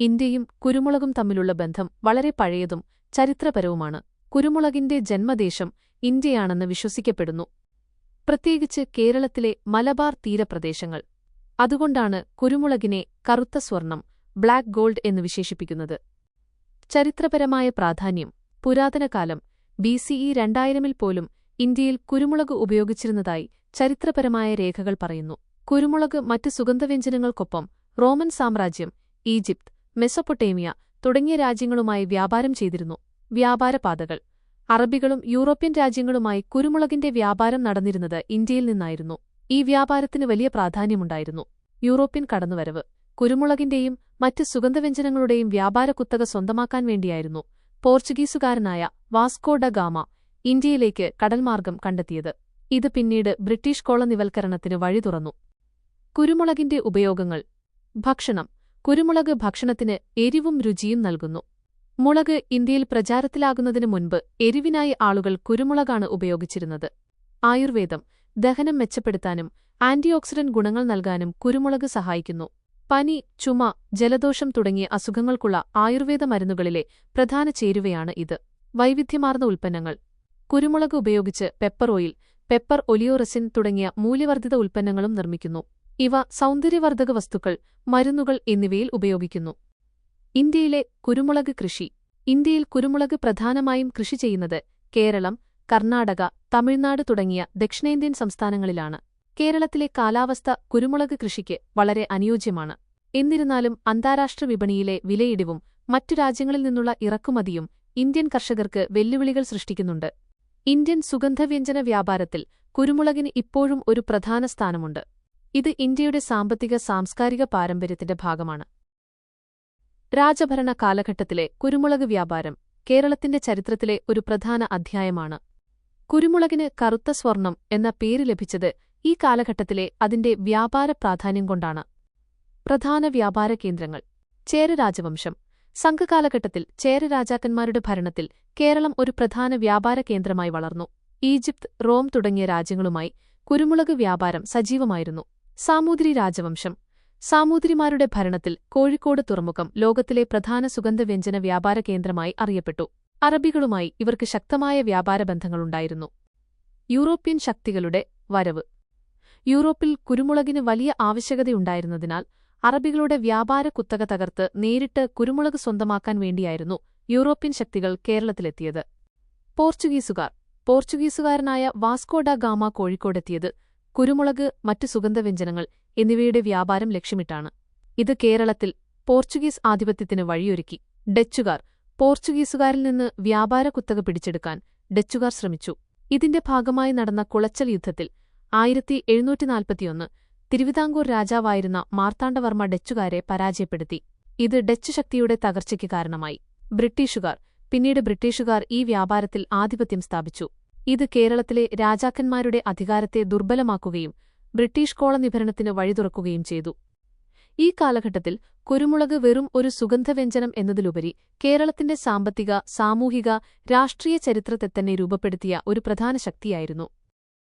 ഇന്ത്യയും കുരുമുളകും തമ്മിലുള്ള ബന്ധം വളരെ പഴയതും ചരിത്രപരവുമാണ്. കുരുമുളകിന്റെ ജന്മദേശം ഇന്ത്യയാണെന്ന് വിശ്വസിക്കപ്പെടുന്നു. പ്രത്യേകിച്ച് കേരളത്തിലെ മലബാർ തീരപ്രദേശങ്ങൾ. അതുകൊണ്ടാണ് കുരുമുളകിനെ കറുത്ത സ്വർണം ബ്ലാക്ക് ഗോൾഡ് എന്ന് വിശേഷിപ്പിക്കുന്നത്. ചരിത്രപരമായ പ്രാധാന്യം. പുരാതനകാലം ബിസിഇ രണ്ടായിരമിൽ പോലും ഇന്ത്യയിൽ കുരുമുളക് ഉപയോഗിച്ചിരുന്നതായി ചരിത്രപരമായ രേഖകൾ പറയുന്നു. കുരുമുളക് മറ്റ് സുഗന്ധവ്യഞ്ജനങ്ങൾക്കൊപ്പം റോമൻ സാമ്രാജ്യം ഈജിപ്ത് മെസൊപ്പൊട്ടേമിയ തുടങ്ങിയ രാജ്യങ്ങളുമായി വ്യാപാരം ചെയ്തിരുന്നു. വ്യാപാരപാതകൾ. അറബികളും യൂറോപ്യൻ രാജ്യങ്ങളുമായി കുരുമുളകിന്റെ വ്യാപാരം നടന്നിരുന്നത് ഇന്ത്യയിൽ നിന്നായിരുന്നു. ഈ വ്യാപാരത്തിന് വലിയ പ്രാധാന്യമുണ്ടായിരുന്നു. യൂറോപ്യൻ കടന്നുവരവ്. കുരുമുളകിന്റെയും മറ്റ് സുഗന്ധവ്യഞ്ജനങ്ങളുടെയും വ്യാപാര കുത്തക സ്വന്തമാക്കാൻ വേണ്ടിയായിരുന്നു പോർച്ചുഗീസുകാരനായ വാസ്കോ ഡ ഗാമ ഇന്ത്യയിലേക്ക് കടൽമാർഗം കണ്ടെത്തിയത്. ഇത് പിന്നീട് ബ്രിട്ടീഷ് കോളനിവൽക്കരണത്തിന് വഴി തുറന്നു കുരുമുളകിന്റെ ഉപയോഗങ്ങൾ. ഭക്ഷണം. കുരുമുളക് ഭക്ഷണത്തിന് എരിവും രുചിയും നൽകുന്നു. മുളക് ഇന്ത്യയിൽ പ്രചാരത്തിലാകുന്നതിനു മുൻപ് എരിവിനായി ആളുകൾ കുരുമുളകാണ് ഉപയോഗിച്ചിരുന്നത്. ആയുർവേദം ദഹനം മെച്ചപ്പെടുത്താനും ആന്റിയോക്സിഡന്റ് ഗുണങ്ങൾ നൽകാനും കുരുമുളക് സഹായിക്കുന്നു. പനി ചുമ ജലദോഷം തുടങ്ങിയ അസുഖങ്ങൾക്കുള്ള ആയുർവേദ മരുന്നുകളിലെ പ്രധാന ചേരുവയാണ് ഇത്. വൈവിധ്യമാർന്ന ഉൽപ്പന്നങ്ങൾ. കുരുമുളക് ഉപയോഗിച്ച് പെപ്പർ ഓയിൽ പെപ്പർ ഒലിയോറസിൻ തുടങ്ങിയ മൂല്യവർദ്ധിത ഉൽപ്പന്നങ്ങളും നിർമ്മിക്കുന്നു. ഇവ സൗന്ദര്യവർദ്ധക വസ്തുക്കൾ മരുന്നുകൾ എന്നിവയിൽ ഉപയോഗിക്കുന്നു. ഇന്ത്യയിലെ കുരുമുളക് കൃഷി. ഇന്ത്യയിൽ കുരുമുളക് പ്രധാനമായും കൃഷി ചെയ്യുന്നത് കേരളം കർണാടക തമിഴ്നാട് തുടങ്ങിയ ദക്ഷിണേന്ത്യൻ സംസ്ഥാനങ്ങളിലാണ്. കേരളത്തിലെ കാലാവസ്ഥ കുരുമുളക് കൃഷിക്ക് വളരെ അനുയോജ്യമാണ്. എന്നിരുന്നാലും അന്താരാഷ്ട്ര വിപണിയിലെ വിലയിടിവും മറ്റു രാജ്യങ്ങളിൽ നിന്നുള്ള ഇറക്കുമതിയും ഇന്ത്യൻ കർഷകർക്ക് വെല്ലുവിളികൾ സൃഷ്ടിക്കുന്നുണ്ട്. ഇന്ത്യൻ സുഗന്ധവ്യഞ്ജന വ്യാപാരത്തിൽ കുരുമുളകിന് ഇപ്പോഴും ഒരു പ്രധാന സ്ഥാനമുണ്ട്. ഇത് ഇന്ത്യയുടെ സാമ്പത്തിക സാംസ്കാരിക പാരമ്പര്യത്തിന്റെ ഭാഗമാണ്. രാജഭരണ കാലഘട്ടത്തിലെ കുരുമുളക് വ്യാപാരം കേരളത്തിന്റെ ചരിത്രത്തിലെ ഒരു പ്രധാന അധ്യായമാണ്. കുരുമുളകിന് കറുത്ത സ്വർണം എന്ന പേര് ലഭിച്ചത് ഈ കാലഘട്ടത്തിലെ അതിന്റെ വ്യാപാര പ്രാധാന്യം കൊണ്ടാണ്. പ്രധാന വ്യാപാര കേന്ദ്രങ്ങൾ ചേരരാജവംശം. സംഘകാലഘട്ടത്തിൽ ചേരരാജാക്കന്മാരുടെ ഭരണത്തിൽ കേരളം ഒരു പ്രധാന വ്യാപാര കേന്ദ്രമായി വളർന്നു. ഈജിപ്ത് റോം തുടങ്ങിയ രാജ്യങ്ങളുമായി കുരുമുളക് വ്യാപാരം സജീവമായിരുന്നു. സാമൂതിരി രാജവംശം. സാമൂതിരിമാരുടെ ഭരണത്തിൽ കോഴിക്കോട് തുറമുഖം ലോകത്തിലെ പ്രധാന സുഗന്ധവ്യഞ്ജന വ്യാപാര കേന്ദ്രമായി അറിയപ്പെട്ടു. അറബികളുമായി ഇവർക്ക് ശക്തമായ വ്യാപാര ബന്ധങ്ങളുണ്ടായിരുന്നു. യൂറോപ്യൻ ശക്തികളുടെ വരവ്. യൂറോപ്പിൽ കുരുമുളകിന് വലിയ ആവശ്യകതയുണ്ടായിരുന്നതിനാൽ അറബികളുടെ വ്യാപാര കുത്തക തകർത്ത് നേരിട്ട് കുരുമുളക് സ്വന്തമാക്കാൻ വേണ്ടിയായിരുന്നു യൂറോപ്യൻ ശക്തികൾ കേരളത്തിലെത്തിയത്. പോർച്ചുഗീസുകാർ. പോർച്ചുഗീസുകാരനായ വാസ്കോഡ ഗാമ കോഴിക്കോടെത്തിയത് കുരുമുളക് മറ്റു സുഗന്ധവ്യഞ്ജനങ്ങൾ എന്നിവയുടെ വ്യാപാരം ലക്ഷ്യമിട്ടാണ്. ഇത് കേരളത്തിൽ പോർച്ചുഗീസ് ആധിപത്യത്തിന് വഴിയൊരുക്കി. ഡച്ചുകാർ പോർച്ചുഗീസുകാരിൽ നിന്ന് വ്യാപാര കുത്തക പിടിച്ചെടുക്കാൻ ഡച്ചുകാർ ശ്രമിച്ചു. ഇതിന്റെ ഭാഗമായി നടന്ന കുളച്ചൽ യുദ്ധത്തിൽ ആയിരത്തി എഴുന്നൂറ്റിനാൽപ്പത്തിയൊന്ന് തിരുവിതാംകൂർ രാജാവായിരുന്ന മാർത്താണ്ഡവർമ്മ ഡച്ചുകാരെ പരാജയപ്പെടുത്തി. ഇത് ഡച്ച് ശക്തിയുടെ തകർച്ചയ്ക്ക് കാരണമായി. ബ്രിട്ടീഷുകാർ പിന്നീട് ബ്രിട്ടീഷുകാർ ഈ വ്യാപാരത്തിൽ ആധിപത്യം സ്ഥാപിച്ചു. ഇത് കേരളത്തിലെ രാജാക്കന്മാരുടെ അധികാരത്തെ ദുർബലമാക്കുകയും ബ്രിട്ടീഷ് കോളനി ഭരണത്തിന് വഴിതുറക്കുകയും ചെയ്തു. ഈ കാലഘട്ടത്തിൽ കുരുമുളക് വെറും ഒരു സുഗന്ധവ്യഞ്ജനം എന്നതിലുപരി കേരളത്തിന്റെ സാമ്പത്തിക സാമൂഹിക രാഷ്ട്രീയ ചരിത്രത്തെ തന്നെ രൂപപ്പെടുത്തിയ ഒരു പ്രധാന ശക്തിയായിരുന്നു.